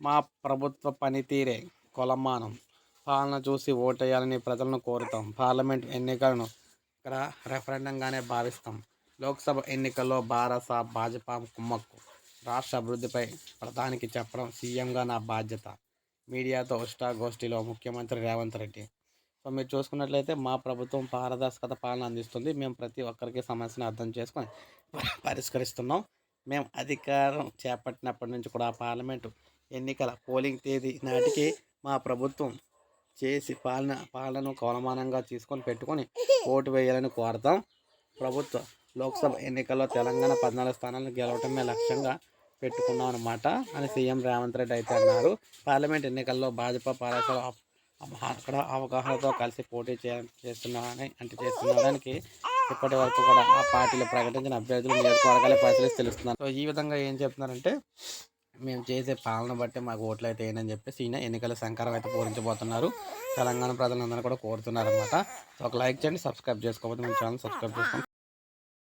మా ప్రభుత్వ పనితీరే కొలమానం. పాలన చూసి ఓటేయాలని ప్రజలను కోరుతాం. పార్లమెంట్ ఎన్నికలను ఇక్కడ రెఫరెండంగానే భావిస్తాం. లోక్సభ ఎన్నికల్లో భారత భాజపా కుమ్మక్కు. రాష్ట్ర అభివృద్ధిపై ప్రధానికి చెప్పడం సీఎంగా నా బాధ్యత. మీడియాతో ఉష్టాగోష్ఠిలో ముఖ్యమంత్రి రేవంత్ రెడ్డి. సో మీరు చూసుకున్నట్లయితే మా ప్రభుత్వం పారదర్శకత పాలన అందిస్తుంది. మేము ప్రతి ఒక్కరికి సమస్యను అర్థం చేసుకొని పరిష్కరిస్తున్నాం. మేము అధికారం చేపట్టినప్పటి నుంచి కూడా పార్లమెంటు ఎన్నికల పోలింగ్ తేదీ నాటికి మా ప్రభుత్వం చేసి పాలన పాలనను కొలమానంగా తీసుకొని పెట్టుకొని ఓటు వేయాలని కోరతాం. ప్రభుత్వ లోక్సభ ఎన్నికల్లో తెలంగాణ పద్నాలుగు స్థానాలను గెలవటమే లక్ష్యంగా పెట్టుకున్నాం అనమాట అని సీఎం రేవంత్ రెడ్డి అయితే అన్నారు. పార్లమెంట్ ఎన్నికల్లో భాజపా పాలకులు అక్కడ అవగాహనతో కలిసి పోటీ చే చేస్తున్నారని అంటే చేస్తున్నాడానికి ఇప్పటి వరకు కూడా ఆ పార్టీలు ప్రకటించిన అభ్యర్థులు నియోజకవర్గాలే పరిస్థితి తెలుస్తున్నారు. సో ఈ విధంగా ఏం చెప్తున్నారంటే మేము చేసే పాలన బట్టి మాకు ఓట్లు అయితే ఏంటని చెప్పేసి ఈయన ఎన్నికల సంకారం అయితే పూరించబోతున్నారు. తెలంగాణ ప్రజలందరూ కూడా కోరుతున్నారు అనమాట ఒక లైక్ చేయండి సబ్స్క్రైబ్ చేసుకోకపోతే మన ఛానల్ సబ్స్క్రైబ్ చేసుకోండి.